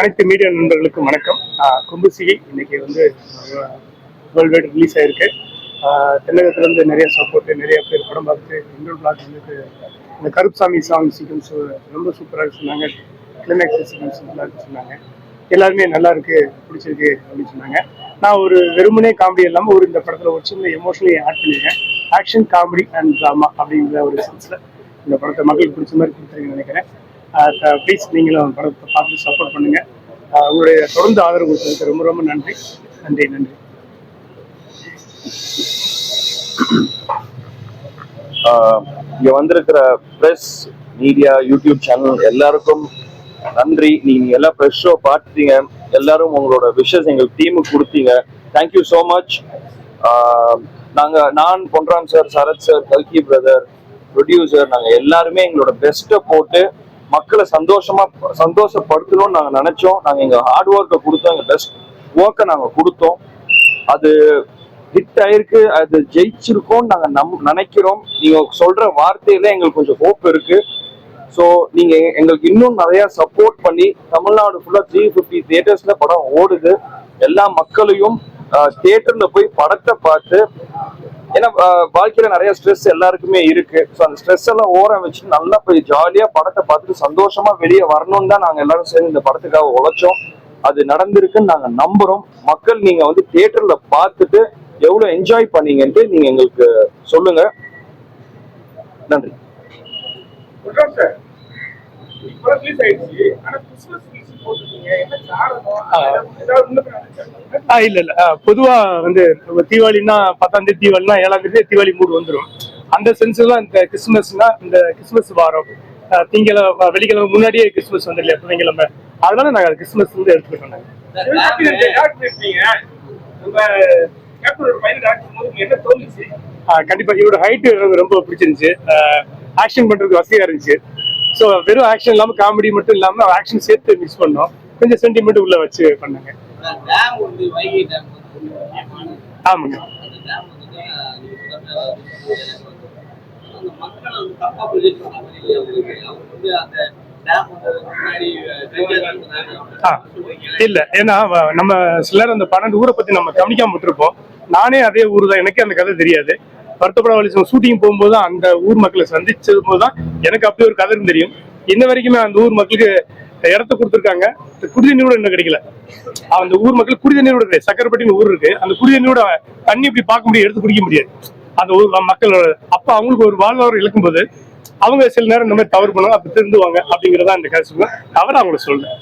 அனைத்து மீடியா நண்பர்களுக்கும் வணக்கம். ஆஹ் இன்னைக்கு வந்து வேர்ல்டு வைட் ரிலீஸ் ஆயிருக்கு. ஆஹ் தென்னகத்துலேருந்து நிறைய சப்போர்ட் நிறைய பேர் படம் பார்த்து இன்னொரு பிளாக் வந்து இந்த கருப்சாமி சாங் சீக்வன்ஸ் ரொம்ப சூப்பராக சொன்னாங்க. கிளைமேக்ஸ் சீக்வன்ஸ் நல்லா சொன்னாங்க. எல்லாருமே நல்லா இருக்கு பிடிச்சிருக்கு அப்படின்னு சொன்னாங்க. நான் ஒரு வெறுமனே காமெடி இல்லாமல் ஒரு இந்த படத்தில் ஒரு சின்ன எமோஷனலி ஆட் பண்ணியிருக்கேன் ஆக்ஷன் காமெடி அண்ட் ட்ராமா அப்படிங்கிற ஒரு சென்ஸில் இந்த படத்தை மக்களுக்கு பிடிச்ச மாதிரி கொடுத்துருக்கேன்னு நினைக்கிறேன். ப்ளீஸ் நீங்களும் படத்தை பார்த்து சப்போர்ட் பண்ணுங்க. உங்களுடைய தொடர்ந்து ஆதரவு கொடுத்ததுக்கு ரொம்ப ரொம்ப நன்றி. நன்றி நன்றி. இங்க வந்திருக்கிற பிரஸ் மீடியா யூடியூப் சேனல் எல்லாருக்கும் நன்றி. நீங்க எல்லாம் ப்ரெஷ் ஷோ பார்த்துட்டீங்க. எல்லாரும் உங்களோட விஷஸ் எங்க டீமுக்கு கொடுத்தீங்க. தேங்க்யூ ஸோ மச் நாங்க நான் பொன்ராம் சார் சரத் சார் கல்கி பிரதர் ப்ரொடியூசர் நாங்க எல்லாருமே எங்களோட பெஸ்ட்டை போட்டு மக்களை சந்தோஷமா சந்தோஷப்படுத்தணும்னு நாங்க நினைச்சோம். நாங்க எங்க ஹார்ட் ஒர்க்கை கொடுத்தோம் எங்க பெஸ்ட் ஒர்க்கை நாங்க கொடுத்தோம். அது ஹிட் ஆயிருக்கு அது ஜெயிச்சிருக்கோம்னு நாங்க நம் நினைக்கிறோம். நீங்க சொல்ற வார்த்தையில எங்களுக்கு கொஞ்சம் ஹோப் இருக்கு. ஸோ நீங்க எங்களுக்கு இன்னும் நிறைய சப்போர்ட் பண்ணி தமிழ்நாடு ஃபுல்லா த்ரீ ஃபிஃப்டி தியேட்டர்ஸ்ல படம் ஓடுது. எல்லா மக்களையும் தியேட்டர்ல போய் படத்தை பார்த்து ஏன்னா வாழ்க்கையில நிறைய ஸ்ட்ரெஸ் எல்லாருக்குமே இருக்கு. ஸோ அந்த ஸ்ட்ரெஸ் எல்லாம் ஓரம் வச்சு நல்லா போய் ஜாலியா படத்தை பார்த்துட்டு சந்தோஷமா வெளியே வரணும்னு தான் நாங்க எல்லாரும் சேர்ந்து இந்த படத்துக்காக உழைச்சோம். அது நடந்திருக்குன்னு நாங்க நம்புறோம். மக்கள் நீங்க வந்து தியேட்டர்ல பார்த்துட்டு எவ்வளவு என்ஜாய் பண்ணீங்கன்ட்டு நீங்க எங்களுக்கு சொல்லுங்க. நன்றி. இல்லை இல்லை. பொதுவாக வந்து தீபாவளின்னா பத்தாம் தேதி தீபாவளினா ஏழாம் தேதி தீபாவளி மூடு வந்துடும் அந்த சென்ஸ்லாம் இந்த கிறிஸ்மஸ்னா இந்த கிறிஸ்மஸ் வாரம். ஆஹ் திங்கக்கிழமை வெள்ளிக்கிழமை முன்னாடியே கிறிஸ்மஸ் வந்து இல்லையா புதன்கிழமை. அதனால நாங்கள் கிறிஸ்மஸ் வந்து எடுத்துக்கிட்டோம் ஆஹ் கண்டிப்பா இவரோட ஹைட் ரொம்ப பிடிச்சிருந்துச்சு. ஆக்ஷன் பண்றதுக்கு வசதியா இருந்துச்சு. ஸோ வெறும் ஆக்ஷன் இல்லாம காமெடி மட்டும் இல்லாம ஆக்ஷன் சேர்த்து மிக்ஸ் பண்ணோம். கொஞ்சம் சென்டிமெண்ட் உள்ள வச்சு பண்ணாங்க. ஆமாங்க. பண்ண இல்ல. ஏன்னா நம்ம சிலர் அந்த பன்னெண்டு ஊரை பத்தி நம்ம கவனிக்காம விட்டுருப்போம். நானே அதே ஊர் தான் எனக்கு அந்த கதை தெரியாது. வருத்தப்பட வழி ஷூட்டிங் போகும்போது தான் அந்த ஊர் மக்களை சந்திச்சது போது தான் எனக்கு அப்படி ஒரு கதை தெரியும். இன்ன வரைக்குமே அந்த ஊர் மக்களுக்கு இடத்த கொடுத்துருக்காங்க. குடி தண்ணி கூட இன்னும் கிடைக்கல. அந்த ஊர் மக்கள் குடி தண்ணி கூட கிடையாது. சக்கரப்பட்டின்னு ஊர் இருக்கு. அந்த குடி தண்ணி கூட தண்ணி இப்படி பார்க்க முடியாது எடுத்து குடிக்க முடியாது. அந்த ஊர் மக்கள் அப்ப அவங்களுக்கு ஒரு வாழ்வாதாரம் இழக்கும்போது அவங்க சில நேரம் இந்த மாதிரி தவறு பண்ணுவாங்க அப்ப திருந்துவாங்க அப்படிங்கறத அந்த கதை சொல்லுவேன். தவறு அவங்களை சொல்றேன்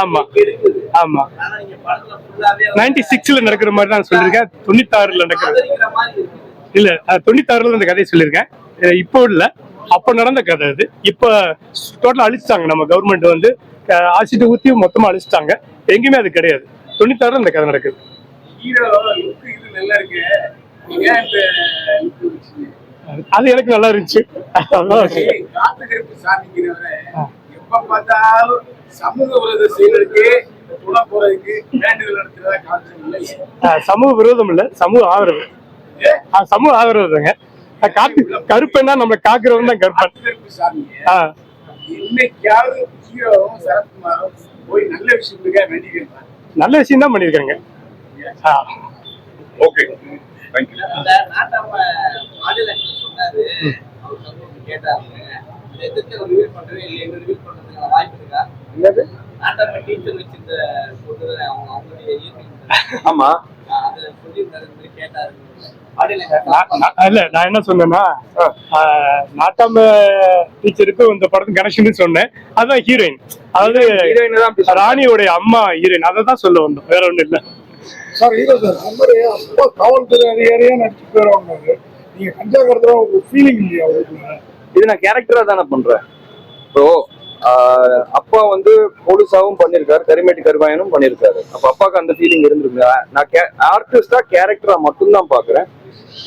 ஆமா. ஆமா. நைன்டி சிக்ஸ்ல நடக்கிற மாதிரி தான் சொல்லியிருக்கேன். தொண்ணூத்தாறுல நடக்கிறது இல்ல தொண்ணூத்தாறுல அந்த கதையை சொல்லியிருக்கேன். இப்போ இல்ல. அப்ப நடந்த கதை அது. இப்ப டோட்டலா அழிச்சிட்டாங்க. நம்ம கவர்மெண்ட் வந்து ஆசிட்டு ஊத்தி மொத்தமா அழிச்சிட்டாங்க. எங்கேயுமே அது கிடையாது. தொண்ணூத்தாறுல அந்த கதை நடக்குது. அது எனக்கு நல்லா இருந்துச்சு. சமூக விரோத செயலுக்கு சமூக விரோதம் இல்ல சமூக ஆதரவு. சமூக ஆதரவு தாங்க. காத்து கருப்பன்னா நம்மளை காக்குறவன் தான் கருப்பன். நல்ல விஷயம் தான் பண்ணியிருக்காங்க. ஆஹ் ஓகே. தேங்க்யூ ஆமா. இல்ல நான் என்ன சொன்னேன்னா நாட்டாம டீச்சருக்கு இந்த படத்துக்கு கனெக்ஷன் சொன்னேன். அதான் ஹீரோயின் அதாவது ராணியோடைய அம்மா ஹீரோயின் அதை தான் சொல்ல வந்தோம். வேற ஒண்ணும் இல்ல. சார் ஹீரோ சார் அந்த மாதிரி அப்பா காவல்துறை அதிகாரியா நடிச்சு போயிடுவாங்க. நீங்க கஞ்சா கடத்துற ஒரு ஃபீலிங் இல்லையா உங்களுக்கு? இது நான் கேரக்டரா தானே பண்றேன். ஸோ அப்பா வந்து போலீஸாவும் பண்ணிருக்காரு கரிமேட்டு கருவாயனும் பண்ணிருக்காரு. அப்ப அப்பாவுக்கு அந்த ஃபீலிங் இருந்திருக்கு. நான் கே ஆர்டிஸ்டா கேரக்டரா மட்டும்தான் பாக்குறேன்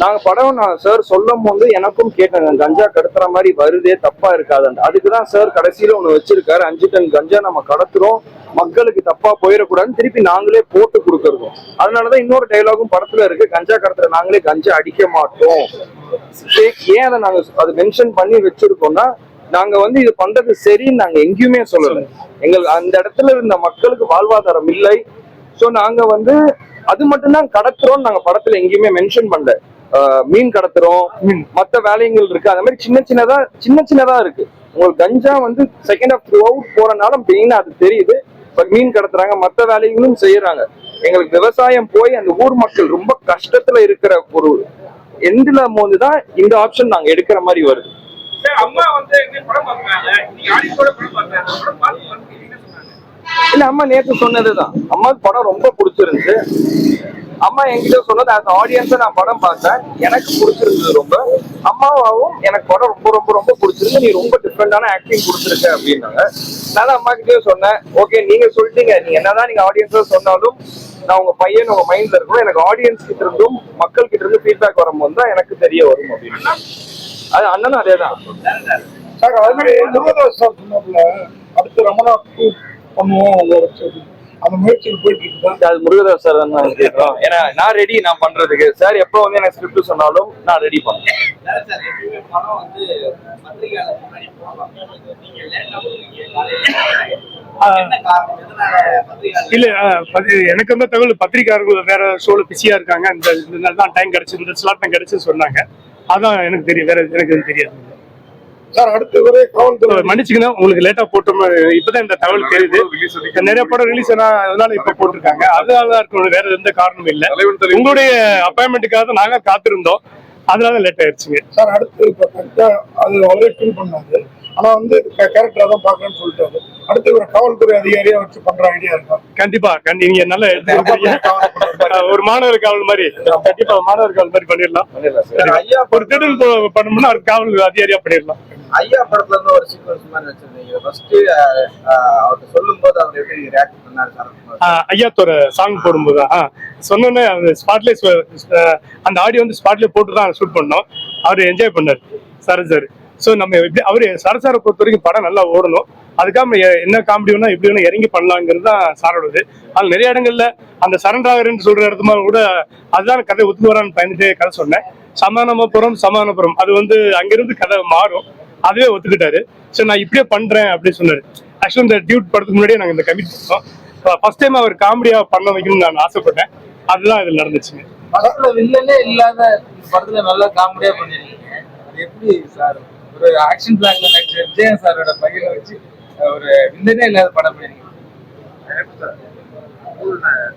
நாங்க படம் நான் சார் சொல்லும் போது எனக்கும் கேட்டேங்க கஞ்சா கடத்துற மாதிரி வருதே தப்பா இருக்காதுன்னு அதுக்கு தான் சார் கடைசியில ஒண்ணு வச்சிருக்காரு அஞ்சு டன் கஞ்சா நம்ம கடத்துறோம். மக்களுக்கு தப்பா போயிடக்கூடாதுன்னு திருப்பி நாங்களே போட்டு கொடுக்கறோம். அதனாலதான் இன்னொரு டைலாகும் படத்துல இருக்கு. கஞ்சா கடத்துற நாங்களே கஞ்சா அடிக்க மாட்டோம். ஏன் அதை நாங்க அதை மென்ஷன் பண்ணி வச்சிருக்கோம்னா நாங்க வந்து இது பண்றது சரின்னு நாங்க எங்கேயுமே சொல்லல. எங்கள் அந்த இடத்துல இருந்த மக்களுக்கு வாழ்வாதாரம் இல்லை. சோ நாங்க வந்து அது மட்டும்தான் கடத்துறோம் நாங்க படத்துல எங்கேயுமே மென்ஷன் பண்ணல. மீன் கடத்துறோம் மத்த வேலைகள் இருக்கு. அந்த மாதிரி சின்ன சின்னதா சின்ன சின்னதா இருக்கு. உங்களுக்கு கஞ்சா வந்து செகண்ட் ஆஃப் த்ரூ அவுட் போறனால மெயினா அது தெரியுது. பட் மீன் கடத்துறாங்க மத்த வேலைகளும் செய்யறாங்க. எங்களுக்கு விவசாயம் போய் அந்த ஊர் மக்கள் ரொம்ப கஷ்டத்துல இருக்கிற ஒரு எண்டுல போது தான் இந்த ஆப்ஷன் நாங்க எடுக்கிற மாதிரி வருது. அம்மா வந்து இந்த படம் பார்க்கறாங்க. இல்ல அம்மா நேத்து சொன்னதுதான். அம்மாவுக்கு படம் ரொம்ப பிடிச்சிருந்துச்சு. அம்மா என்கிட்ட சொன்னது அந்த ஆடியன்ஸை நான் படம் பார்த்தேன். எனக்கு பிடிச்சிருந்தது ரொம்ப. அம்மாவாவும் எனக்கு படம் ரொம்ப ரொம்ப ரொம்ப பிடிச்சிருந்து நீ ரொம்ப டிஃப்ரெண்டான ஆக்டிங் கொடுத்துருக்க அப்படின்னாங்க. நான் அம்மா கிட்டயும் சொன்னேன் ஓகே நீங்க சொல்லிட்டீங்க. நீங்க என்னதான் நீங்க ஆடியன்ஸா சொன்னாலும் நான் உங்க பையன் உங்க மைண்ட்ல இருக்கணும். எனக்கு ஆடியன்ஸ் கிட்ட இருந்தும் மக்கள் கிட்ட இருந்து ஃபீட்பேக் வரும்போது தான் எனக்கு தெரிய வரும். அப்படின்னு அது அண்ணனும் அதே தான் சார் அது மாதிரி முருகதாஸ் சார் அடுத்து ரமணா பண்ணுவோம் அந்த முயற்சியில் போயிட்டு இருக்குதா அது முருகதாஸ் சார் தான் நான் கேட்கிறோம். ஏன்னா நான் ரெடி நான் பண்றதுக்கு. சார் எப்போ வந்து எனக்கு ஸ்கிரிப்ட் சொன்னாலும் நான் ரெடி பண்ணுவேன். இல்ல எனக்கு வந்து தகவல் பத்திரிக்கையாளர்கள் வேற ஷோல பிஸியா இருக்காங்க. இந்த இந்த தான் டைம் கிடைச்சு இந்த ஸ்லாட் டைம் கிடைச்சு சொன்னாங்க. அதான் எனக்கு தெரியும் வேற எனக்கு தெரியாது. சார் அடுத்து ஒரே காவல்துறை மன்னிச்சுக்கணும் உங்களுக்கு லேட்டா போட்டோம் இப்பதான் இந்த தகவல் தெரியுது. நிறைய படம் ரிலீஸ் ஆனா அதனால இப்ப போட்டிருக்காங்க. அதனால தான் இருக்கணும் வேற எந்த காரணமும் இல்ல. உங்களுடைய அப்பாயின்மெண்ட்டுக்காக தான் நாங்க காத்திருந்தோம். அதனால லேட் ஆயிடுச்சுங்க. சார் அடுத்து இப்ப கரெக்டா அது அவரே ஃபீல் பண்ணாரு. ஆனா வந்து கேரக்டரா தான் பாக்கணும்னு சொல்லிட்டாரு. அடுத்து ஒரு காவல்துறை அதிகாரியா வச்சு பண்ற ஐடியா இருக்கா? கண்டிப்பா கண்டி நீங்க நல்ல ஒரு மாணவர் காவல் மாதிரி. கண்டிப்பா மாணவர் காவல் மாதிரி பண்ணிடலாம். சரி. ஐயா ஒரு திடல் பண்ணோம்னா அது காவல் அதிகாரியா பண்ணிடலாம். ஐயா படத்துல இருந்து ஒரு சீக்வன்ஸ் மாதிரி வச்சிருந்தீங்க. ஃபர்ஸ்ட் அவர்கிட்ட சொல்லும் போது அவர் எப்படி ரியாக்ட் பண்ணாரு சரத்குமார் ஆஹ் ஐயாத்தோட சாங் போடும்போது ஆ சொன்னோன்னே அந்த ஸ்பாட்லேயே அந்த ஆடியோ வந்து ஸ்பாட்லேயே போட்டு தான் ஷூட் பண்ணோம். அவர் என்ஜாய் பண்ணார். சரத் சார். ஸோ நம்ம எப்படி அவரு சரசாரை சாரை பொறுத்த வரைக்கும் படம் நல்லா ஓடணும். அதுக்காக என்ன காமெடி வேணா எப்படி வேணா இறங்கி பண்ணலாங்கிறது தான் சாரோடது. அது நிறைய இடங்கள்ல அந்த சரண்டாகரன் சொல்ற இடத்துல கூட அதுதான் கதை ஒத்துக்கு வரான்னு பயந்துட்டு கதை சொன்னேன். சமாதானபுரம் சமானபுரம் அது வந்து அங்கிருந்து கதை மாறும். அதுவே ஒத்துக்கிட்டாரு. சரி நான் இப்படியே பண்றேன் அப்படின்னு சொன்னாரு. ஆக்சுவலி இந்த டியூட் படத்துக்கு முன்னாடியே நாங்கள் இந்த கமிட் பண்ணோம் ஃபர்ஸ்ட் டைம் அவர் காமெடியா பண்ண வைக்கணும்னு நான் ஆசைப்பட்டேன். அதுதான் இதுல நடந்துச்சுங்க. படத்துல வில்லனே இல்லாத படத்துல நல்லா காமெடியா பண்ணிருக்கீங்க. எப்படி சார்? ஒரு ஆக்ஷன் பிளாக்ல நடிச்ச விஜயன் சாரோட பையனை வச்சு ஒரு வில்லனே இல்லாத படம் பண்ணிருக்கீங்க.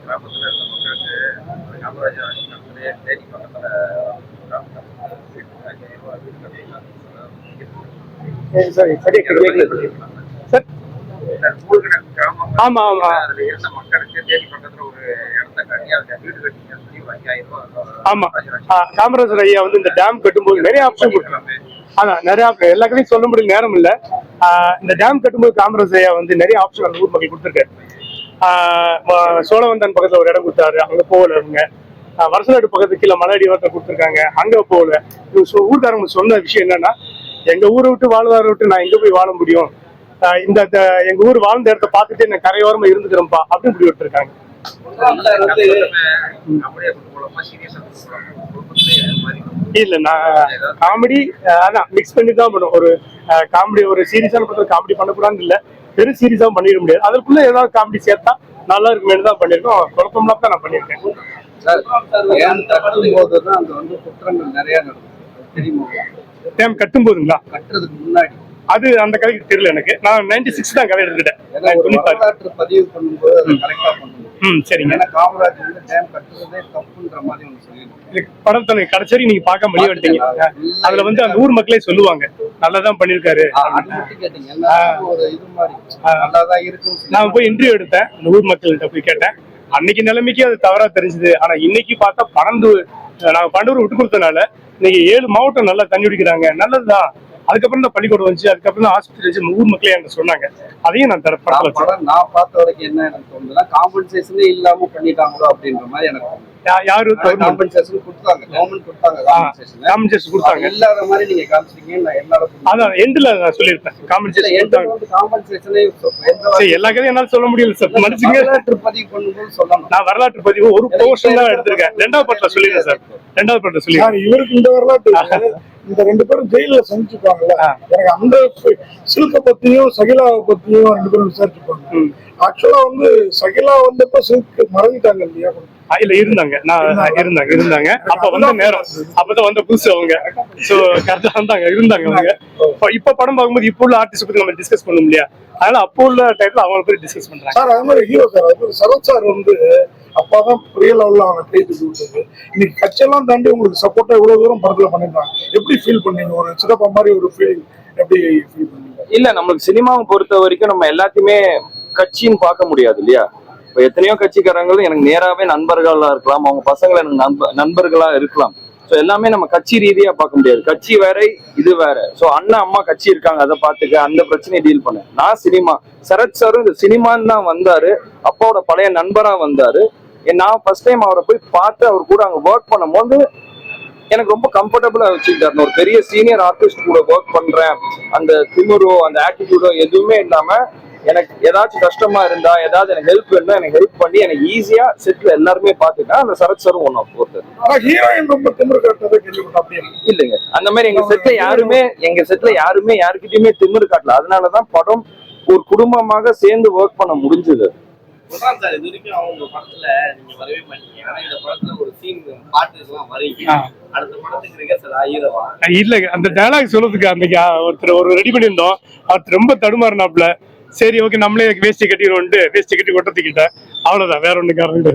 கிராமத்துல இருக்க மக்களுக்கு காமராஜர் பக்கத்துல சரி சரியா கேட்கல சார் கிராமம் ஆமா ஆமா அதுல இருந்த மக்களுக்கு தேனி பக்கத்துல ஒரு இடத்த கட்டி அதுல வீடு கட்டி சொல்லி ஒரு ஐயாயிரம் ரூபாய் ஆமா காமராஜர் ஐயா வந்து இந்த டேம் கட்டும்போது நிறைய ஆப்ஷன் கொடுத்தாங்க ஆனா நிறைய எல்லாருக்குமே சொல்ல முடியும் நேரம் இல்ல. இந்த டேம் கட்டும்போது காமராஜர் ஐயா வந்து நிறைய ஆப்ஷன் அந்த ஊர் மக்கள் கொடுத்துருக்காரு சோழவந்தன் பக்கத்துல ஒரு இடம் கொடுத்தாரு அங்க போகல இவங்க. வருஷநாடு பக்கத்து கீழே மலையடி வாரத்தை கொடுத்துருக்காங்க அங்க போகல. இவங்க ஊர்க்காரங்க சொன்ன விஷயம் என்னன்னா எங்க ஊரை விட்டு வாழ்வாரை விட்டு நான் எங்க போய் வாழ முடியும்? இந்த எங்க ஊர் வாழ்ந்த இடத்த பார்த்துட்டு நான் கரையோரமா இருந்துக்கிறேன்ப்பா அப்படின்னு இப்படி விட்டுருக்காங்க இல்ல நான் காமெடி அதான் மிக்ஸ் பண்ணி தான் பண்ணும். ஒரு காமெடி ஒரு சீரியஸான படத்துல காமெடி பண்ணக்கூடாதுன்னு இல்ல. பெரும் சீரியஸா பண்ணிட முடியாது. அதற்குள்ள ஏதாவது காமெடி சேர்த்தா நல்லா இருக்குமேனு தான் பண்ணிருக்கோம் குழப்பம்லாம் தான் நான் பண்ணியிருக்கேன். ஏன் போது தான் அங்க வந்து குற்றங்கள் நிறைய நடக்கும் தெரியுமா? டேம் கட்டும் போதுங்களா கட்டுறதுக்கு முன்னாடி. அது அந்த கதைக்கு தெரியல எனக்கு. நான் நைன்டி சிக்ஸ் தான் கதை எடுத்துக்கிட்டேன். பதிவு பண்ணும்போது ம். சரிங்க. காமராஜ் வந்து டேம் கட்டுறதே தப்புன்ற மாதிரி ஒன்று சொல்லியிருக்காங்க இது படத்தை கடைசி வரைக்கும் நீங்க பார்க்க முடிய எடுத்தீங்க அதுல வந்து அந்த ஊர் மக்களே சொல்லுவாங்க. நல்லதான் பண்ணிருக்காரு நான் போய் இன்டர்வியூ எடுத்தேன். இந்த ஊர் மக்கள்கிட்ட போய் கேட்டேன். அன்னைக்கு நிலைமைக்கு அது தவறா தெரிஞ்சது. ஆனா இன்னைக்கு பார்த்தா பன்னெண்டு நாங்க பன்னெண்டு விட்டு கொடுத்தனால இன்னைக்கு ஏழு மாவட்டம் நல்லா தண்ணி குடிக்கிறாங்க. நல்லதுதான். அதுக்கப்புறம் தான் பள்ளிக்கூடம் வந்துச்சு. அதுக்கப்புறம் தான் ஆஸ்பத்திரி வச்சு ஊர் மக்களே என்கிட்ட சொன்னாங்க. அதையும் நான் தர படம் நான் பார்த்த வரைக்கும் என்ன எனக்கு தோணுதுன்னா காம்பன்சேஷனே இல்லாம பண்ணிட்டாங்களோ அப்படின்ற மாதிரி எனக்கு தோணுது யா- யாரு கவர்மெண்ட் காம்பன்சேஷன் கொடுத்தாங்க. கவர்மெண்ட் கொடுத்தாங்க. ஆ. காம்பன்சேஷன் காம்பன்சேஷன் கொடுத்தாங்க. இல்லாத மாதிரி நீங்க காமிச்சிட்டீங்க நான் எல்லாரும் அதான் எண்ட்ல நான் சொல்லியிருப்பேன். காம்பன்சேஷன் கொடுத்தாங்க. காம்பன்சேஷனே சரி எல்லா கதையும் என்னால சொல்ல முடியல சார் வரலாற்று பதிவு பண்ணும்போது சொல்லணும். நான் வரலாற்று பதிவு ஒரு போர்ஷன் தான் எடுத்திருக்கேன். ரெண்டாவது சொல்லிடுறேன் சார் ரெண்டாவது படத்துல சொல்லிடுறேன். சார் இவருக்கு இந்த வரலாற்று இந்த ரெண்டு பேரும் ஜெயில சந்திச்சுப்பாங்கல்ல. எனக்கு அந்த சில்க பத்தியும் சகிலாவை பத்தியும் ரெண்டு பேரும் விசாரிச்சுப்பாங்க. ஆக்சுவலா வந்து சகிலா வந்தப்ப சில்க் மறந்துட்டாங்க இல்லையா? இல்ல இருந்தாங்க. நான் இருந்தாங்க. இருந்தாங்க அப்ப வந்த நேரம் அப்பதான் வந்த புதுசு அவங்க. சோ கரெக்டா வந்தாங்க இருந்தாங்க அவங்க. இப்ப- படம் பார்க்கும்போது இப்போ உள்ள ஆர்டிஸ்ட் பத்தி நம்ம டிஸ்கஸ் பண்ண முடியாது அதனால அப்போ உள்ள டைப்ல அவங்கள பத்தி டிஸ்கஸ் பண்றாங்க. சார் அது மாதிரி ஹீரோ சார் அது மாதிரி சரத் சார் வந்து அப்பாதான் பெரிய லெவல்ல அவனை விட்டது இன்னைக்கு கட்சியெல்லாம் தாண்டி உங்களுக்கு சப்போர்ட்டா இவ்வளவு தூரம் படத்துல பண்ணிருந்தாங்க எப்படி ஃபீல் பண்ணீங்க? ஒரு சிறப்பா மாதிரி ஒரு ஃபீலிங் எப்படி ஃபீல் பண்ணீங்க? இல்ல நம்மளுக்கு சினிமாவை பொறுத்த வரைக்கும் நம்ம எல்லாத்தையுமே கட்சின்னு பார்க்க முடியாது இல்லையா? இப்போ எத்தனையோ கட்சிக்காரங்களும் எனக்கு நேராவே நண்பர்களா இருக்கலாம். அவங்க பசங்களை எனக்கு நண்ப நண்பர்களா இருக்கலாம். ஸோ எல்லாமே நம்ம கட்சி ரீதியா பார்க்க முடியாது. கட்சி வேற இது வேற. ஸோ அண்ணன் அம்மா கட்சி இருக்காங்க. அதை பார்த்துக்க அந்த பிரச்சனையை டீல் பண்ண. நான் சினிமா. சரத் சாரும் இந்த சினிமான்னு தான் வந்தாரு. அப்பாவோட பழைய நண்பரா வந்தாரு. நான் ஃபர்ஸ்ட் டைம் அவரை போய் பார்த்து அவர் கூட அங்க ஒர்க் பண்ணும்போது எனக்கு ரொம்ப கம்ஃபர்டபுளா வச்சுக்கிட்டாரு. ஒரு பெரிய சீனியர் ஆர்டிஸ்ட் கூட ஒர்க் பண்றேன். அந்த திமிரோ அந்த ஆட்டிடியூடோ எதுவுமே இல்லாம எனக்கு ஏதாச்சும் கஷ்டமா இருந்தா ஏதாவது எனக்கு ஹெல்ப் வேணும்னா எனக்கு ஹெல்ப் பண்ணி எனக்கு ஈஸியா செட்ல எல்லாருமே பாத்துட்டேன் அந்த சரத் சாரும் ஒன் ஆஃப் ஒருத்தர் ஹீரோயின் ரொம்ப திமிரு காட்டுறதை இல்லைங்க. அந்த மாதிரி எங்க செட்ல யாருமே எங்க செட்ல யாருமே யாருக்கிட்டயுமே திமிரு காட்டல. அதனாலதான் படம் ஒரு குடும்பமாக சேர்ந்து ஒர்க் பண்ண முடிஞ்சது. சொல்றான் சார் இது வரைக்கும் அவங்க படத்துல நீங்க வரவே மாட்டீங்க. ஆனா இந்த படத்துல ஒரு சீன் பாட்டுலாம் வரீங்க ஆ. அடுத்த படத்துக்கு ரிகர்சல் ஆயிரவா? இல்ல அந்த டயலாக் சொல்றதுக்கு அன்னைக்கு ஒருத்தர் ஒரு ரெடி பண்ணியிருந்தோம். அவர் ரொம்ப தடுமாறினாப்ல சரி ஓகே நம்மளே வேஷ்டி கட்டிடுவோம்ட்டு வேஸ்ட்டி கட்டி ஒட்டத்துக்கிட்டேன் அவ்வளவுதான் வேற ஒண்ணு காரணம்